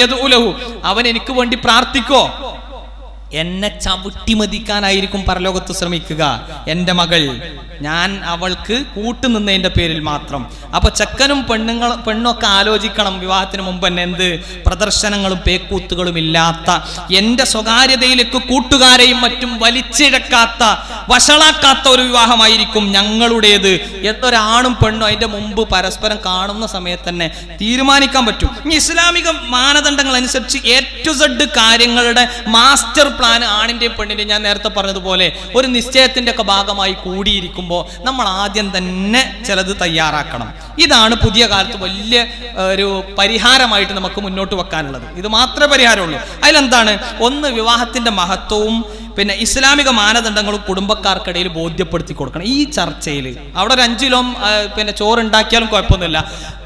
യദ്ഉലഹു അവൻ എനിക്ക് വേണ്ടി പ്രാർത്ഥിക്കോ? എന്നെ ചവിട്ടി മതിക്കാനായിരിക്കും പരലോകത്ത് ശ്രമിക്കുക. എന്റെ മകൾ ഞാൻ അവൾക്ക് കൂട്ടുനിന്നതിന്റെ പേരിൽ മാത്രം. അപ്പൊ ചെക്കനും പെണ്ണുങ്ങൾ പെണ്ണൊക്കെ ആലോചിക്കണം. വിവാഹത്തിന് മുമ്പ് തന്നെ എന്ത്? പ്രദർശനങ്ങളും പേക്കൂത്തുകളും ഇല്ലാത്ത എന്റെ സ്വകാര്യതയിലേക്ക് കൂട്ടുകാരെയും മറ്റും വലിച്ചിഴക്കാത്ത വഷളാക്കാത്ത ഒരു വിവാഹമായിരിക്കും ഞങ്ങളുടേത്. എന്നൊരാണും പെണ്ണും അതിന്റെ മുമ്പ് പരസ്പരം കാണുന്ന സമയത്ത് തന്നെ തീരുമാനിക്കാൻ പറ്റും. ഇസ്ലാമിക മാനദണ്ഡങ്ങൾ അനുസരിച്ച് എ ടു സെഡ് കാര്യങ്ങളുടെ മാസ്റ്റർ പ്ലാൻ ആണിന്റെയും പെണ്ണിന്റെയും ഞാൻ നേരത്തെ പറഞ്ഞതുപോലെ ഒരു നിശ്ചയത്തിന്റെ ഒക്കെ ഭാഗമായി കൂടിയിരിക്കുമ്പോൾ നമ്മൾ ആദ്യം തന്നെ ചിലത് തയ്യാറാക്കണം. ഇതാണ് പുതിയ കാലത്ത് വലിയ ഒരു പരിഹാരമായിട്ട് നമുക്ക് മുന്നോട്ട് വെക്കാനുള്ളത്. ഇത് മാത്രമേ പരിഹാരമുള്ളൂ. അതിലെന്താണ്? ഒന്ന് വിവാഹത്തിന്റെ മഹത്വവും പിന്നെ ഇസ്ലാമിക മാനദണ്ഡങ്ങൾ കുടുംബക്കാർക്കിടയിൽ ബോധ്യപ്പെടുത്തി കൊടുക്കണം. ഈ ചർച്ചയിൽ അവിടെ ഒരു അഞ്ചു കിലോ പിന്നെ ചോറ് ഉണ്ടാക്കിയാലും കുഴപ്പമൊന്നുമില്ല.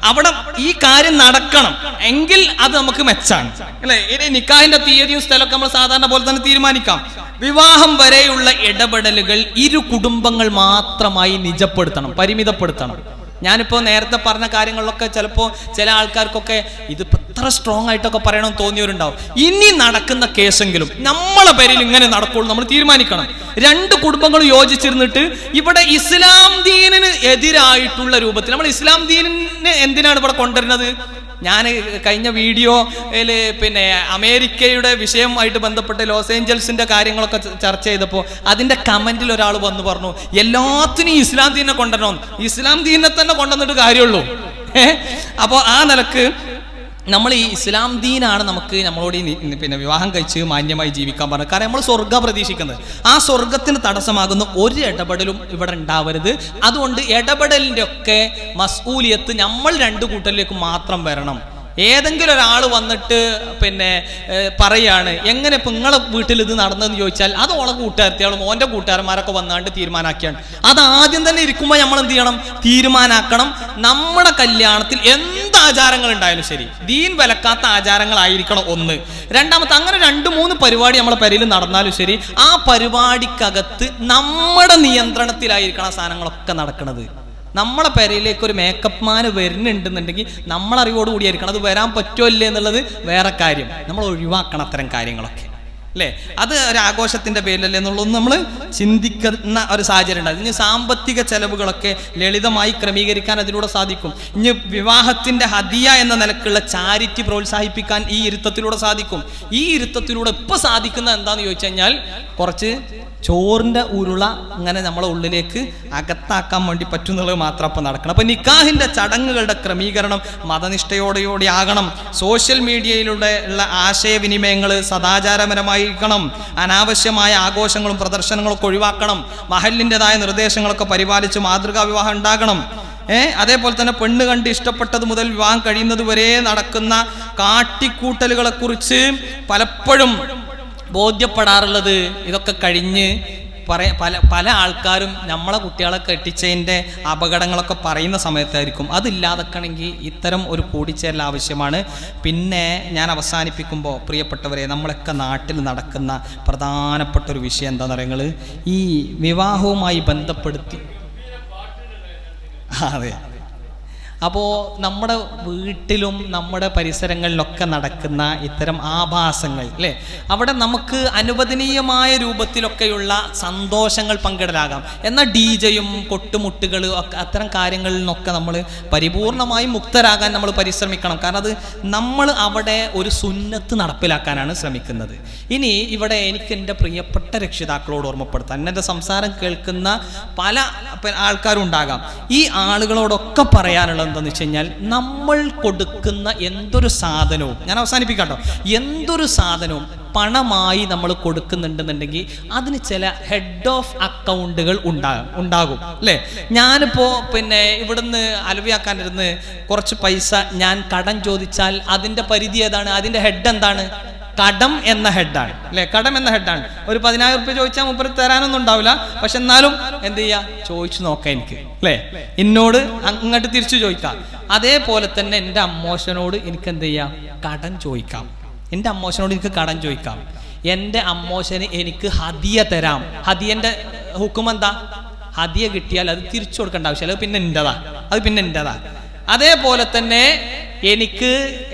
അവിടെ ഈ കാര്യം നടക്കണം. എങ്കിൽ അത് നമുക്ക് മെച്ചാണ്. അല്ലെ? ഇനി നിക്കാഹിന്റെ തീയതിയും സ്ഥലമൊക്കെ നമ്മൾ സാധാരണ പോലെ തന്നെ തീരുമാനിക്കാം. വിവാഹം വരെയുള്ള ഇടപെടലുകൾ ഇരു കുടുംബങ്ങൾ മാത്രമായി നിജപ്പെടുത്തണം പരിമിതപ്പെടുത്തണം. ഞാനിപ്പോൾ നേരത്തെ പറഞ്ഞ കാര്യങ്ങളിലൊക്കെ ചിലപ്പോൾ ചില ആൾക്കാർക്കൊക്കെ ഇത് എത്ര സ്ട്രോങ് ആയിട്ടൊക്കെ പറയണമെന്ന് തോന്നിയവരുണ്ടാവും. ഇനി നടക്കുന്ന കേസെങ്കിലും നമ്മളെ പേരിൽ ഇങ്ങനെ നടക്കുള്ളൂ. നമ്മൾ തീരുമാനിക്കണം. രണ്ട് കുടുംബങ്ങൾ യോജിച്ചിരുന്നിട്ട് ഇവിടെ ഇസ്ലാം ദീനിന് എതിരായിട്ടുള്ള രൂപത്തിൽ നമ്മൾ ഇസ്ലാം ദീനിനെ എന്തിനാണ് ഇവിടെ കൊണ്ടുവരുന്നത്? ഞാൻ കഴിഞ്ഞ വീഡിയോയിൽ പിന്നെ അമേരിക്കയുടെ വിഷയമായിട്ട് ബന്ധപ്പെട്ട് ലോസ് ഏഞ്ചൽസിന്റെ കാര്യങ്ങളൊക്കെ ചർച്ച ചെയ്തപ്പോൾ അതിന്റെ കമന്റിൽ ഒരാൾ വന്ന് പറഞ്ഞു എല്ലാത്തിനും ഇസ്ലാം ദീനെ കൊണ്ടുവരണം. ഇസ്ലാം ദീനെ തന്നെ കൊണ്ടുവന്നിട്ട് കാര്യമുള്ളൂ ഏഹ് അപ്പോൾ ആ നിലയ്ക്ക് നമ്മൾ ഈ ഇസ്ലാം ദീനാണ് നമുക്ക് നമ്മളോട് പിന്നെ വിവാഹം കഴിച്ച് മാന്യമായി ജീവിക്കാൻ പറഞ്ഞത്. കാരണം നമ്മൾ സ്വർഗ പ്രതീക്ഷിക്കുന്നത്. ആ സ്വർഗത്തിന് തടസ്സമാകുന്ന ഒരു ഇടപെടലും ഇവിടെ ഉണ്ടാവരുത്. അതുകൊണ്ട് ഇടപെടലിന്റെ ഒക്കെ മസ്ഊലിയത്ത് നമ്മൾ രണ്ട് കൂട്ടരിലേക്ക് മാത്രം വരണം. ഏതെങ്കിലും ഒരാൾ വന്നിട്ട് പിന്നെ പറയാണ് എങ്ങനെ ഇപ്പം നിങ്ങളെ വീട്ടിൽ ഇത് നടന്നതെന്ന് ചോദിച്ചാൽ അത് ഓളെ കൂട്ടുകാരത്തിയാളും ഓന്റെ കൂട്ടുകാരന്മാരൊക്കെ വന്നാണ്ട് തീരുമാനാക്കിയാണ്. അത് ആദ്യം തന്നെ ഇരിക്കുമ്പോൾ നമ്മൾ എന്ത് ചെയ്യണം? തീരുമാനാക്കണം. നമ്മുടെ കല്യാണത്തിൽ എന്ത് ആചാരങ്ങൾ ഉണ്ടായാലും ശരി ദീൻ വിലക്കാത്ത ആചാരങ്ങളായിരിക്കണം ഒന്ന്. രണ്ടാമത്തെ അങ്ങനെ രണ്ട് മൂന്ന് പരിപാടി നമ്മളെ പരിയിൽ നടന്നാലും ശരി ആ പരിപാടിക്കകത്ത് നമ്മുടെ നിയന്ത്രണത്തിലായിരിക്കണം ആ സാധനങ്ങളൊക്കെ നടക്കുന്നത് നമ്മളെ പെരയിലേക്ക് ഒരു മേക്കപ്പ് മാൻ വരുന്നുണ്ടെന്നുണ്ടെങ്കിൽ നമ്മളറിവോട് കൂടിയായിരിക്കണം അത് വരാൻ പറ്റുമല്ലേ എന്നുള്ളത് വേറെ കാര്യം. നമ്മൾ ഒഴിവാക്കണം അത്തരം കാര്യങ്ങളൊക്കെ. അല്ലേ? അത് ഒരു ആഘോഷത്തിന്റെ പേരിലല്ലേ എന്നുള്ളതൊന്നും നമ്മൾ ചിന്തിക്കുന്ന ഒരു സാഹചര്യം ഉണ്ട് ഇനി സാമ്പത്തിക ചെലവുകളൊക്കെ ലളിതമായി ക്രമീകരിക്കാൻ അതിലൂടെ സാധിക്കും. ഇനി വിവാഹത്തിന്റെ ഹദിയ എന്ന നിലക്കുള്ള ചാരിറ്റി പ്രോത്സാഹിപ്പിക്കാൻ ഈ ഇരുത്തത്തിലൂടെ സാധിക്കും. ഈ ഇരുത്തത്തിലൂടെ ഇപ്പൊ സാധിക്കുന്നത് എന്താന്ന് ചോദിച്ചു കഴിഞ്ഞാൽ കുറച്ച് ചോറിന്റെ ഉരുള അങ്ങനെ നമ്മളെ ഉള്ളിലേക്ക് അകത്താക്കാൻ വേണ്ടി പറ്റുന്നുള്ളത് മാത്രം അപ്പം നടക്കണം. അപ്പൊ നിക്കാഹിന്റെ ചടങ്ങുകളുടെ ക്രമീകരണം മതനിഷ്ഠയോടെയോടെ ആകണം. സോഷ്യൽ മീഡിയയിലൂടെ ഉള്ള ആശയവിനിമയങ്ങൾ സദാചാരപരമായിരിക്കണം അനാവശ്യമായ ആഘോഷങ്ങളും പ്രദർശനങ്ങളും ഒക്കെ ഒഴിവാക്കണം. മഹലിന്റെതായ നിർദ്ദേശങ്ങളൊക്കെ പരിപാലിച്ച് മാതൃകാ വിവാഹം ഉണ്ടാകണം. ഏ അതേപോലെ തന്നെ പെണ്ണ് കണ്ട് ഇഷ്ടപ്പെട്ടത് മുതൽ വിവാഹം കഴിയുന്നത് വരെ നടക്കുന്ന കാട്ടിക്കൂട്ടലുകളെ കുറിച്ച് പലപ്പോഴും ബോധ്യപ്പെടാറുള്ളത്. ഇതൊക്കെ കഴിഞ്ഞ് പറയ പല പല ആൾക്കാരും നമ്മളെ കുട്ടികളെ കെട്ടിച്ചതിന്റെ അപകടങ്ങളൊക്കെ പറയുന്ന സമയത്തായിരിക്കും. അതില്ലാതെക്കണമെങ്കിൽ ഇത്തരം ഒരു കൂടിച്ചേരൽ ആവശ്യമാണ്. പിന്നെ ഞാൻ അവസാനിപ്പിക്കുമ്പോൾ പ്രിയപ്പെട്ടവരെ നമ്മളൊക്കെ നാട്ടിൽ നടക്കുന്ന പ്രധാനപ്പെട്ട ഒരു വിഷയം എന്താണെന്ന് പറയുന്നത് ഈ വിവാഹവുമായി ബന്ധപ്പെടുത്തി അതെ. അപ്പോൾ നമ്മുടെ വീട്ടിലും നമ്മുടെ പരിസരങ്ങളിലൊക്കെ നടക്കുന്ന ഇത്തരം ആഭാസങ്ങൾ അല്ലേ? അവിടെ നമുക്ക് അനുവദനീയമായ രൂപത്തിലൊക്കെയുള്ള സന്തോഷങ്ങൾ പങ്കിടലാകാം. എന്നാൽ ഡി ജെയും കൊട്ടുമുട്ടുകൾ ഒക്കെ അത്തരം കാര്യങ്ങളിൽ നിന്നൊക്കെ നമ്മൾ പരിപൂർണമായും മുക്തരാകാൻ നമ്മൾ പരിശ്രമിക്കണം. കാരണം അത് നമ്മൾ അവിടെ ഒരു സുന്നത്ത് നടപ്പിലാക്കാനാണ് ശ്രമിക്കുന്നത്. ഇനി ഇവിടെ എനിക്ക് എന്റെ പ്രിയപ്പെട്ട രക്ഷിതാക്കളോട് ഓർമ്മപ്പെടുത്താൻ എന്റെ സംസാരം കേൾക്കുന്ന പല ആൾക്കാരും ഉണ്ടാകാം ഈ ആളുകളോടൊക്കെ പറയാനുള്ളത് എന്താണെന്ന് വെച്ച് കഴിഞ്ഞാൽ നമ്മൾ കൊടുക്കുന്ന എന്തൊരു സാധനവും ഞാൻ അവസാനിപ്പിക്കാട്ടോ. എന്തൊരു സാധനവും പണമായി നമ്മൾ കൊടുക്കുന്നുണ്ടെന്നുണ്ടെങ്കിൽ അതിന് ചില ഹെഡ് ഓഫ് അക്കൗണ്ടുകൾ ഉണ്ടാകും ഉണ്ടാകും അല്ലേ? ഞാനിപ്പോൾ പിന്നെ ഇവിടുന്ന് അലവിയാക്കാനിരുന്ന് കുറച്ച് പൈസ ഞാൻ കടം ചോദിച്ചാൽ അതിന്റെ പരിധി ഏതാണ്? അതിന്റെ ഹെഡ് എന്താണ്? കടം എന്ന ഹെഡാണ്. അല്ലെ? കടം എന്ന ഹെഡാണ്. ഒരു പതിനായിരം റുപ്യ ചോദിച്ചാൽ മുപ്പത് തരാനൊന്നും ഉണ്ടാവില്ല. പക്ഷെ എന്നാലും എന്ത് ചെയ്യാ? ചോദിച്ചു നോക്കാം എനിക്ക്. അല്ലേ? എന്നോട് അങ്ങോട്ട് തിരിച്ചു ചോദിക്കാം. അതേപോലെ തന്നെ എന്റെ അമ്മോശനോട് എനിക്ക് എന്ത് ചെയ്യാം? കടം ചോദിക്കാം. എന്റെ അമ്മോശനോട് എനിക്ക് കടം ചോദിക്കാം. എന്റെ അമ്മോശന് എനിക്ക് ഹതിയ തരാം. ഹതിയന്റെ ഹുക്കും എന്താ? ഹതിയ കിട്ടിയാൽ അത് തിരിച്ചു കൊടുക്കേണ്ട ആവശ്യമില്ല. അത് പിന്നെ എന്റെതാ അത് പിന്നെ എന്റെതാ അതേപോലെ തന്നെ എനിക്ക്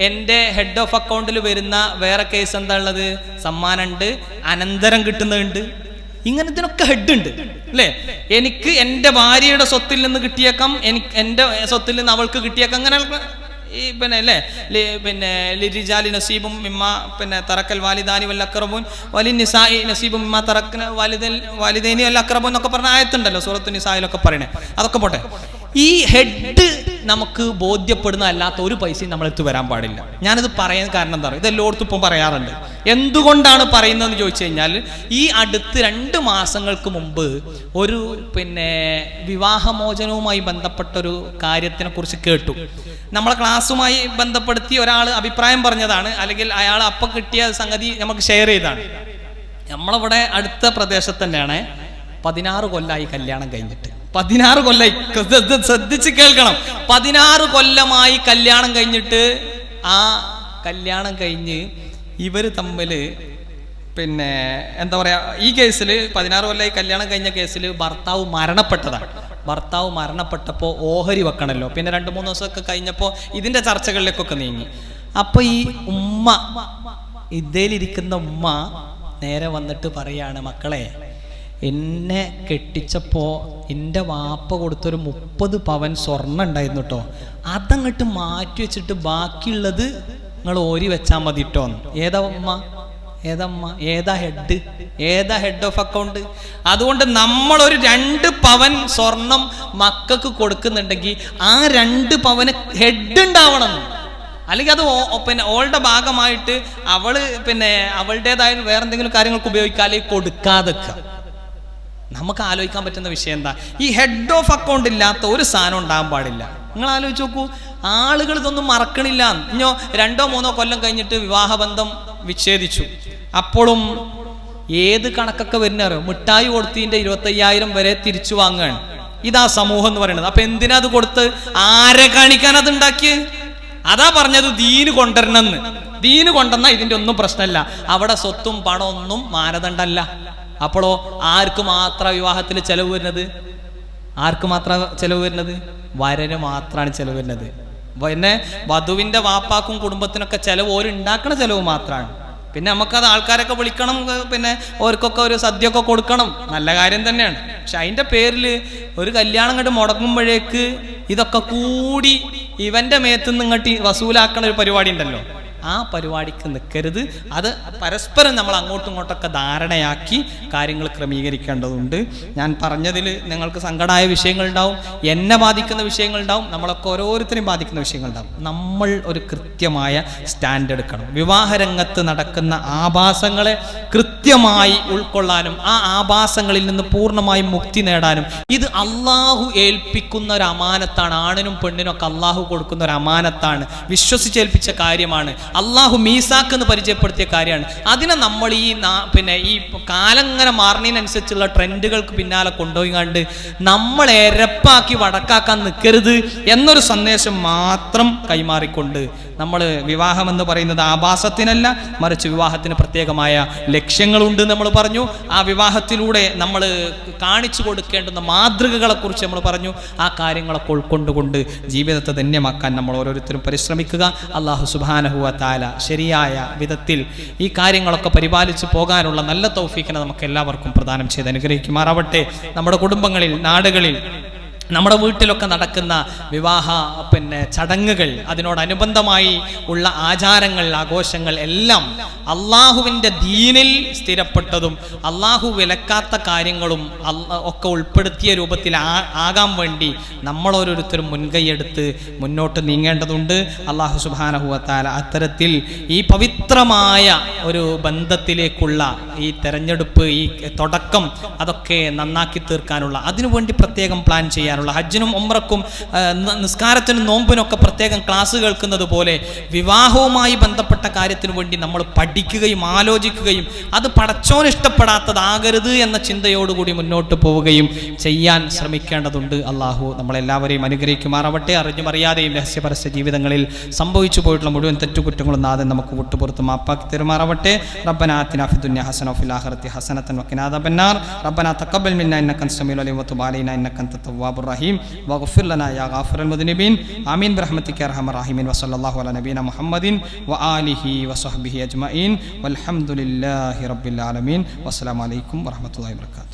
എന്റെ ഹെഡ് ഓഫ് അക്കൗണ്ടിൽ വരുന്ന വേറെ കേസ് എന്താ ഉള്ളത്? സമ്മാനമുണ്ട് അനന്തരം കിട്ടുന്നുണ്ട് ഇങ്ങനത്തിനൊക്കെ ഹെഡ് ഉണ്ട് അല്ലേ? എനിക്ക് എന്റെ ഭാര്യയുടെ സ്വത്തിൽ നിന്ന് കിട്ടിയേക്കാം എനിക്ക് എന്റെ സ്വത്തിൽ നിന്ന് അവൾക്ക് കിട്ടിയേക്കാം അങ്ങനെ ഈ പിന്നെ അല്ലേ? പിന്നെ ലിരിജാലി നസീബും മിമ്മ പിന്നെ തറക്കൽ വാലിദാനി വല്ല അക്രബും വലി നിസായി നസീബും മിമ്മ തറക്കൽ വാലിദൽ വാലിദേനി വല്ല അക്രബും എന്നൊക്കെ പറഞ്ഞ ആയത്തുണ്ടല്ലോ സൂറത്ത് നിസായിലൊക്കെ പറയണേ. അതൊക്കെ പോട്ടെ. ഈ ഹെഡ് നമുക്ക് ബോധ്യപ്പെടുന്ന അല്ലാത്ത ഒരു പൈസയും നമ്മളെടുത്ത് വരാൻ പാടില്ല. ഞാനിത് പറയാൻ കാരണം എന്താ പറയുക ഇതെല്ലായിടത്തും ഇപ്പം പറയാറുണ്ട്. എന്തുകൊണ്ടാണ് പറയുന്നതെന്ന് ചോദിച്ചു കഴിഞ്ഞാൽ ഈ അടുത്ത് രണ്ട് മാസങ്ങൾക്ക് മുമ്പ് ഒരു പിന്നെ വിവാഹമോചനവുമായി ബന്ധപ്പെട്ട ഒരു കാര്യത്തിനെ കുറിച്ച് കേട്ടു. നമ്മളെ ക്ലാസ്സുമായി ബന്ധപ്പെടുത്തി ഒരാൾ അഭിപ്രായം പറഞ്ഞതാണ് അല്ലെങ്കിൽ അയാൾ അപ്പം കിട്ടിയ സംഗതി നമുക്ക് ഷെയർ ചെയ്താണ്. നമ്മളിവിടെ അടുത്ത പ്രദേശത്ത് തന്നെയാണ് പതിനാറ് കൊല്ലമായി കല്യാണം കഴിഞ്ഞിട്ട്. പതിനാറ് കൊല്ലായി ശ്രദ്ധിച്ച് കേൾക്കണം. പതിനാറ് കൊല്ലമായി കല്യാണം കഴിഞ്ഞിട്ട് ആ കല്യാണം കഴിഞ്ഞ് ഇവർ തമ്മിൽ പിന്നെ എന്താ പറയാ ഈ കേസിൽ പതിനാറ് കൊല്ലമായി കല്യാണം കഴിഞ്ഞ കേസിൽ ഭർത്താവ് മരണപ്പെട്ടതാണ്. ഭർത്താവ് മരണപ്പെട്ടപ്പോൾ ഓഹരി വെക്കണല്ലോ. പിന്നെ രണ്ട് മൂന്ന് ദിവസമൊക്കെ കഴിഞ്ഞപ്പോൾ ഇതിന്റെ ചർച്ചകളിലേക്കൊക്കെ നീങ്ങി. അപ്പോൾ ഈ ഉമ്മ ഇതേലിരിക്കുന്ന ഉമ്മ നേരെ വന്നിട്ട് പറയാണ് മക്കളെ എന്നെ കെട്ടിച്ചപ്പോൾ എന്റെ വാപ്പ കൊടുത്തൊരു മുപ്പത് പവൻ സ്വർണം ഉണ്ടായിരുന്നു കേട്ടോ അതങ്ങോട്ട് മാറ്റി വെച്ചിട്ട് ബാക്കിയുള്ളത് നിങ്ങൾ ഓരി വെച്ചാൽ മതി കേട്ടോ ഏതാ ഉമ്മ? ഏതമ്മ ഏതാ ഹെഡ്? ഏതാ ഹെഡ് ഓഫ് അക്കൗണ്ട്? അതുകൊണ്ട് നമ്മൾ ഒരു രണ്ട് പവൻ സ്വർണം മക്കൾക്ക് കൊടുക്കുന്നുണ്ടെങ്കിൽ ആ രണ്ട് പവന് ഹെഡ് ഉണ്ടാവണം. അല്ലെങ്കിൽ അത് പിന്നെ ഓളുടെ ഭാഗമായിട്ട് അവൾ പിന്നെ അവളുടേതായ വേറെന്തെങ്കിലും കാര്യങ്ങൾക്ക് ഉപയോഗിക്കാതെ കൊടുക്കാതെ നമുക്ക് ആലോചിക്കാൻ പറ്റുന്ന വിഷയം എന്താ? ഈ ഹെഡ് ഓഫ് അക്കൗണ്ട് ഇല്ലാത്ത ഒരു സാധനം ഉണ്ടാകാൻ പാടില്ല. നിങ്ങൾ ആലോചിച്ച് നോക്കൂ. ആളുകൾ ഇതൊന്നും മറക്കണില്ല. ഇഞ്ഞോ രണ്ടോ മൂന്നോ കൊല്ലം കഴിഞ്ഞിട്ട് വിവാഹബന്ധം വിച്ഛേദിച്ചു. അപ്പോഴും ഏത് കണക്കൊക്കെ വരുന്നറിയോ മിഠായി കൊടുത്തിന്റെ ഇരുപത്തയ്യായിരം വരെ തിരിച്ചു വാങ്ങുകയാണ് ഇതാ സമൂഹം എന്ന് പറയുന്നത്. അപ്പൊ എന്തിനാ അത് കൊടുത്ത്? ആരെ കാണിക്കാൻ അത് ഉണ്ടാക്കിയത് അതാ പറഞ്ഞത് ദീന് കൊണ്ടുവരണമെന്ന്. ദീന് കൊണ്ടുവന്നാൽ ഇതിന്റെ ഒന്നും പ്രശ്നമല്ല. അവിടെ സ്വത്തും പണമൊന്നും മാനദണ്ഡമല്ല. അപ്പോഴോ ആർക്ക് മാത്ര വിവാഹത്തിൽ ചെലവ് വരുന്നത്? ആർക്ക് മാത്ര ചെലവ് വരുന്നത്? വരന് മാത്രമാണ് ചെലവ് വരുന്നത്. പിന്നെ വധുവിന്റെ വാപ്പാക്കും കുടുംബത്തിനൊക്കെ ചെലവ് ഓരുണ്ടാക്കണ ചെലവ് മാത്രമാണ് പിന്നെ നമുക്കത് ആൾക്കാരൊക്കെ വിളിക്കണം പിന്നെ ഓർക്കൊക്കെ ഒരു സദ്യയൊക്കെ കൊടുക്കണം. നല്ല കാര്യം തന്നെയാണ്. പക്ഷെ അതിന്റെ പേരിൽ ഒരു കല്യാണം കണ്ട് മുടങ്ങുമ്പോഴേക്ക് ഇതൊക്കെ കൂടി ഇവന്റെ മേത്തുനിന്ന് ഇങ്ങോട്ട് വസൂലാക്കണ ഒരു പരിപാടി ഉണ്ടല്ലോ ആ പരിപാടിക്ക് നിൽക്കരുത് അത് പരസ്പരം നമ്മൾ അങ്ങോട്ടും ഇങ്ങോട്ടൊക്കെ ധാരണയാക്കി കാര്യങ്ങൾ ക്രമീകരിക്കേണ്ടതുണ്ട്. ഞാൻ പറഞ്ഞതിൽ നിങ്ങൾക്ക് സങ്കടമായ വിഷയങ്ങളുണ്ടാവും എന്നെ ബാധിക്കുന്ന വിഷയങ്ങളുണ്ടാവും നമ്മളൊക്കെ ഓരോരുത്തരെയും ബാധിക്കുന്ന വിഷയങ്ങളുണ്ടാവും. നമ്മൾ ഒരു കൃത്യമായ സ്റ്റാൻഡ് എടുക്കണം. വിവാഹരംഗത്ത് നടക്കുന്ന ആഭാസങ്ങളെ കൃത്യമായി ഉൾക്കൊള്ളാനും ആ ആഭാസങ്ങളിൽ നിന്ന് പൂർണമായും മുക്തി നേടാനും. ഇത് അള്ളാഹു ഏൽപ്പിക്കുന്ന ഒരു അമാനത്താണ്. ആണിനും പെണ്ണിനും ഒക്കെ അള്ളാഹു കൊടുക്കുന്ന ഒരു അമാനത്താണ്. വിശ്വസിച്ചേൽപ്പിച്ച കാര്യമാണ്. അള്ളാഹു മീസാക്ക് എന്ന് പരിചയപ്പെടുത്തിയ കാര്യമാണ്. അതിനെ നമ്മൾ ഈ പിന്നെ ഈ കാലം ഇങ്ങനെ മാറുന്നതിനനുസരിച്ചുള്ള ട്രെൻഡുകൾക്ക് പിന്നാലെ കൊണ്ടുപോയി കണ്ട് നമ്മളെ എരപ്പാക്കി വടക്കാക്കാൻ നിൽക്കരുത് എന്നൊരു സന്ദേശം മാത്രം കൈമാറിക്കൊണ്ട് നമ്മൾ വിവാഹം എന്ന് പറയുന്നത് ആഭാസത്തിനല്ല മറിച്ച് വിവാഹത്തിന് പ്രത്യേകമായ ലക്ഷ്യങ്ങളുണ്ട് നമ്മൾ പറഞ്ഞു. ആ വിവാഹത്തിലൂടെ നമ്മൾ കാണിച്ചു കൊടുക്കേണ്ടുന്ന മാതൃകകളെ കുറിച്ച് നമ്മൾ പറഞ്ഞു. ആ കാര്യങ്ങളൊക്കെ ഉൾക്കൊണ്ടുകൊണ്ട് ജീവിതത്തെ ധന്യമാക്കാൻ നമ്മൾ ഓരോരുത്തരും പരിശ്രമിക്കുക. അള്ളാഹു സുബാനഹുവ താല ശരിയായ വിധത്തിൽ ഈ കാര്യങ്ങളൊക്കെ പരിപാലിച്ച് പോകാനുള്ള നല്ല തൗഫീഖിനെ നമുക്ക് എല്ലാവർക്കും പ്രദാനം ചെയ്ത് അനുഗ്രഹിക്കുമാറാവട്ടെ. നമ്മുടെ കുടുംബങ്ങളിൽ നാടുകളിൽ നമ്മുടെ വീട്ടിലൊക്കെ നടക്കുന്ന വിവാഹ പിന്നെ ചടങ്ങുകൾ അതിനോടനുബന്ധമായി ഉള്ള ആചാരങ്ങൾ ആഘോഷങ്ങൾ എല്ലാം അള്ളാഹുവിന്റെ ദീനിൽ സ്ഥിരപ്പെട്ടതും അള്ളാഹു വിലക്കാത്ത കാര്യങ്ങളും ഒക്കെ ഉൾപ്പെടുത്തിയ രൂപത്തിൽ ആകാൻ വേണ്ടി നമ്മളോരോരുത്തരും മുൻകൈയെടുത്ത് മുന്നോട്ട് നീങ്ങേണ്ടതുണ്ട്. അള്ളാഹു സുബാനഹുവത്താല അത്തരത്തിൽ ഈ പവിത്രമായ ഒരു ബന്ധത്തിലേക്കുള്ള ഈ തെരഞ്ഞെടുപ്പ് ഈ തുടക്കം അതൊക്കെ നന്നാക്കി തീർക്കാനുള്ള അതിനുവേണ്ടി പ്രത്യേകം പ്ലാൻ ചെയ്യാനുള്ള ഹജ്ജിനും ഉമ്രക്കും നിസ്കാരത്തിനും നോമ്പിനൊക്കെ പ്രത്യേകം ക്ലാസ് കേൾക്കുന്നത് പോലെ വിവാഹവുമായി ബന്ധപ്പെട്ട കാര്യത്തിനു വേണ്ടി നമ്മൾ പഠിക്കുകയും ആലോചിക്കുകയും അത് പടച്ചോൻ ഇഷ്ടപ്പെടാത്തതാകരുത് എന്ന ചിന്തയോടുകൂടി മുന്നോട്ട് പോവുകയും ചെയ്യാൻ ശ്രമിക്കേണ്ടതുണ്ട്. അള്ളാഹു നമ്മളെല്ലാവരെയും അനുഗ്രഹിക്കുമാറാവട്ടെ. അറിഞ്ഞും അറിയാതെയും രഹസ്യപരസ്യ ജീവിതങ്ങളിൽ സംഭവിച്ചു പോയിട്ടുള്ള മുഴുവൻ തെറ്റുകുറ്റങ്ങളും നാദൻ നമുക്ക് വിട്ടുപുറത്ത് മാപ്പാക്കി തെരുമാറാവട്ടെ. റബ്ബന ആതിന ഫി ദുനിയ ഹസന വഫിൽ ആഖിറതി ഹസനതൻ ഇന്നക്കൻ അദാബന്നാർ. റബ്ബന തഖബ്ബൽ മിന്നാ ഇന്നക അൻത സമീഉൽ അലീം വതുബ് അലൈനാ ഇന്നക الرحيم. واغفر لنا يا غافر المذنبين. آمين. برحمتك يا أرحم الراحمين. وصلى الله على نبينا محمد وآله وصحبه أجمعين. والحمد لله رب العالمين. والسلام عليكم ورحمة الله وبركاته.